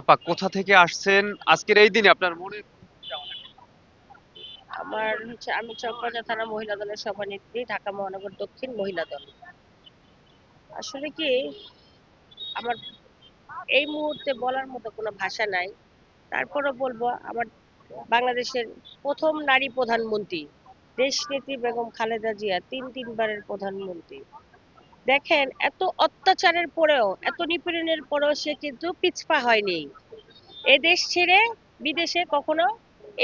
আপা, কোথা থেকে আসছেন? আজকের এই দিনে আপনার মনে আমার হচ্ছে, আমি চকবাজার থানা মহিলা দলের সভানেত্রী, ঢাকা মহানগর দক্ষিণ মহিলা দল। আসলে কি, আমার এই মুহূর্তে বলার মতো কোনো ভাষা নাই। তারপরও বলব, আমার বাংলাদেশের প্রথম নারী প্রধানমন্ত্রী, দেশনেত্রী বেগম খালেদা জিয়া তিন তিনবারের প্রধানমন্ত্রী। দেখেন, এত অত্যাচারের পরেও, এত নিপীড়নের পরেও সে কিন্তু পিছপা হয়নি। এ দেশ ছেড়ে বিদেশে কখনো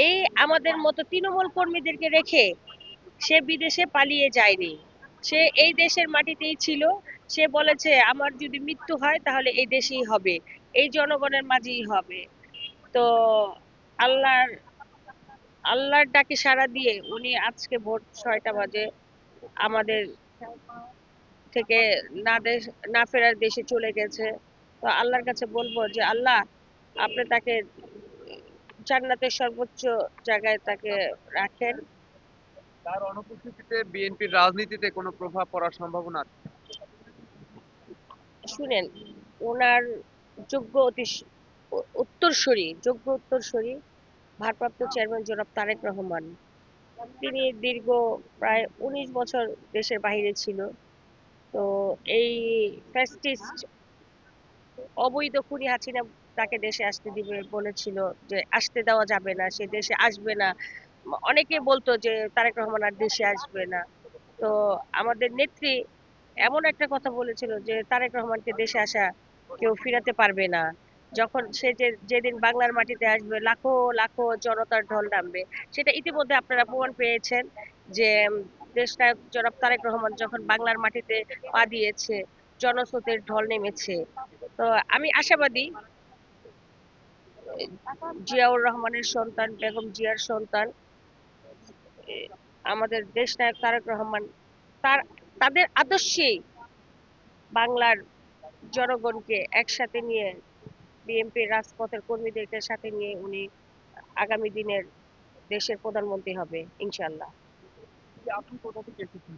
এই আমাদের মতো তৃণমূল কর্মীদেরকে রেখে সে বিদেশে পালিয়ে যায়নি। সে এই দেশের মাটিতেই ছিল। সে বলেছে, আমার যদি মৃত্যু হয়, তাহলে এই দেশেই হবে। এই জনগণের মাঝেই হবে। তো আল্লাহর আল্লাহর ডাকে সাড়া দিয়ে উনি আজকে ভোর ছয়টা বাজে আমাদের থেকে না দেশ না ফেরার দেশে চলে গেছে। তো আল্লাহর কাছে বলব যে আল্লাহ আপনি তাকে জান্নাতের সর্বোচ্চ জায়গায় তাকে রাখেন। তার অনুপস্থিতিতে বিএনপির রাজনীতিতে কোনো প্রভাব পড়ার সম্ভাবনা আছে? শুনেন ওনার যোগ্য অতি উত্তরসূরি যোগ্য উত্তরসূরি ভারপ্রাপ্ত চেয়ারম্যান জনাব তারেক রহমান। তিনি দীর্ঘ প্রায় উনিশ বছর দেশের বাইরে ছিল। তো এই ফ্যাসিস্ট অবৈধ খুনি হাসিনা তাকে দেশে আসতে দিবে বলেছিল যে আসতে দেওয়া যাবে না, সে দেশে আসবে না। অনেকে বলতো যে তারেক রহমান আর দেশে আসবে না। তো আমাদের নেত্রী এমন একটা কথা বলেছিল যে তারেক রহমানকে দেশে আসা কেউ ফিরাতে পারবে না। যখন সে যে, যেদিন বাংলার মাটিতে আসবে, লাখো লাখো জনতার ঢল নামবে। সেটা ইতিমধ্যে আপনারা প্রমাণ পেয়েছেন যে দেশনায়ক জনাব তারেক রহমান যখন বাংলার মাটিতে পা দিয়েছে, জনস্রোতের ঢল নেমেছে। তো আমি আশাবাদী, জিয়াউর রহমানের সন্তান, বেগম জিয়ার সন্তান আমাদের দেশ নায়ক তারেক রহমান, তার, তাদের আদর্শেই বাংলার জনগণকে একসাথে নিয়ে, বিএনপির রাজপথের কর্মীদেরকে সাথে নিয়ে উনি আগামী দিনের দেশের প্রধানমন্ত্রী হবে ইনশাল্লাহ আপনি কোথা থেকে এসেছেন?